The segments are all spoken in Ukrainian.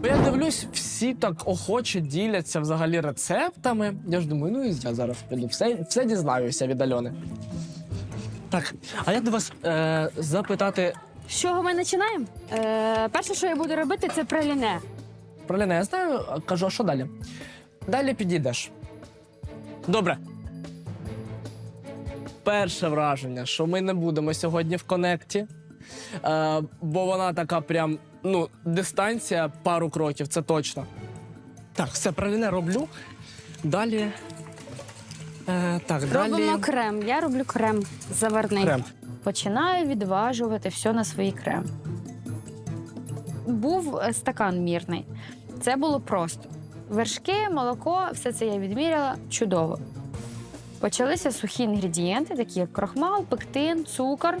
Бо Я дивлюсь, всі так охоче діляться взагалі рецептами. Я ж думаю, ну і я зараз піду. Все, все дізнаюся від Альони. Так, а як до вас е, запитати З чого ми починаємо? Е, перше, що я буду робити, це праліне. про Ліна? Я знаю, а кажу, а що далі? Далі підійдеш. Добре. Перше враження, що ми не будемо сьогодні в конекті, е, бо вона така прям, ну, дистанція пару кроків, це точно. Так, все, праліне роблю. Далі. Е, так, Робимо далі. крем. Я роблю крем заварний. Крем. Починаю відважувати все на свій крем. Був е, стакан мірний. Це було просто. Вершки, молоко, все це я відміряла чудово. Почалися сухі інгредієнти, такі як крохмал, пектин, цукор.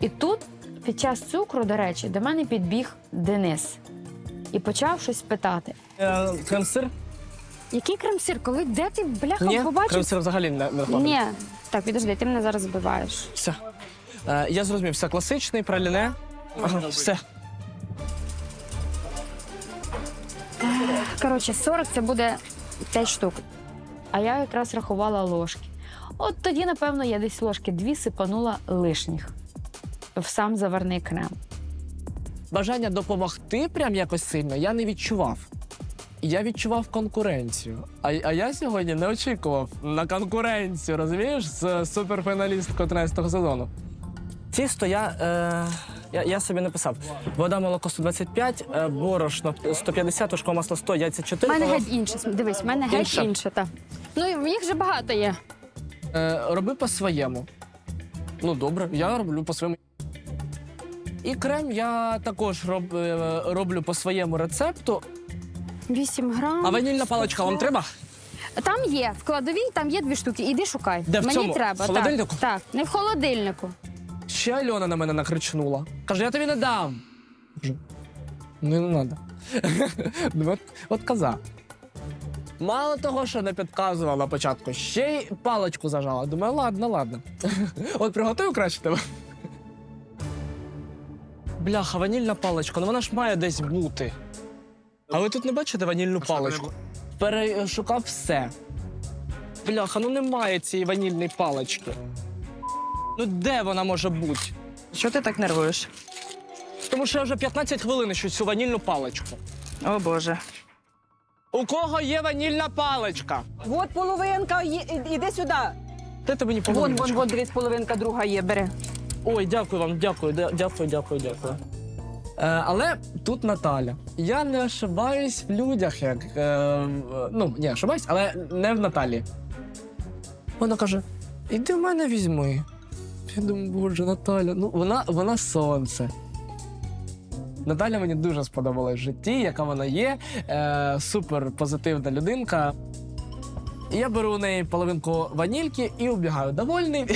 І тут, під час цукру, до речі, до мене підбіг Денис і почав щось питати. Е, крем-сир? Який крем-сир? Коли де ти бляха Ні, побачив? крем-сир взагалі не, не. Ні. Так, підожди, ти мене зараз збиваєш. Все. Е, я зрозумів, все класичний, праліне. Ага, все. Коротше, 40 це буде 5 штук. А я якраз рахувала ложки. От тоді, напевно, я десь ложки дві сипанула лишніх в сам заварний крем. Бажання допомогти прям якось сильно я не відчував. Я відчував конкуренцію. А, а я сьогодні не очікував на конкуренцію, розумієш, з суперфіналісткою 13-го сезону. Тісто я, е, я, я собі написав: вода, молоко 125, е, борошно 150, тушко масло 100, яйця У 4. мене геть інше. Дивись, в мене геть Інше? інше. так. Ну, і їх же багато є. Е, роби по-своєму. Ну, добре, я роблю по-своєму. І крем я також роб, е, роблю по своєму рецепту. 8 грам. А ванільна паличка вам треба? Там є, в кладовій там є дві штуки. Іди шукай. Де, в Мені цьому? треба. В холодильнику? Так, так, не в холодильнику. Ще Альона на мене накричнула. Каже, я тобі не дам. Кажу, ну не треба. ну, от, от коза. Мало того, що не підказувала на початку, ще й паличку зажала. Думаю, ладно, ладно. от приготую краще тебе. Бляха, ванільна паличка, ну вона ж має десь бути. А ви тут не бачите ванільну паличку? Перешукав все. Бляха, ну немає цієї ванільної палички. Ну де вона може бути? Що ти так нервуєш? Тому що я вже 15 хвилин ищу цю ванільну паличку. О Боже. У кого є ванільна паличка? От половинка, є- і- іди сюди. Дайте мені Вон, вон, вон, дивись, половинка друга є, бери. Ой, дякую вам, дякую, дя- дякую, дякую, дякую. Е, але тут Наталя. Я не ошибаюсь в людях, як. Е, ну, ні, ошибаюсь, але не в Наталі. Вона каже: іди в мене візьми. Я думаю, боже, Наталя, ну вона, вона сонце. Наталя мені дуже сподобалась в житті, яка вона є. Е, супер позитивна людинка. Я беру у неї половинку ванільки і убігаю. Довольний.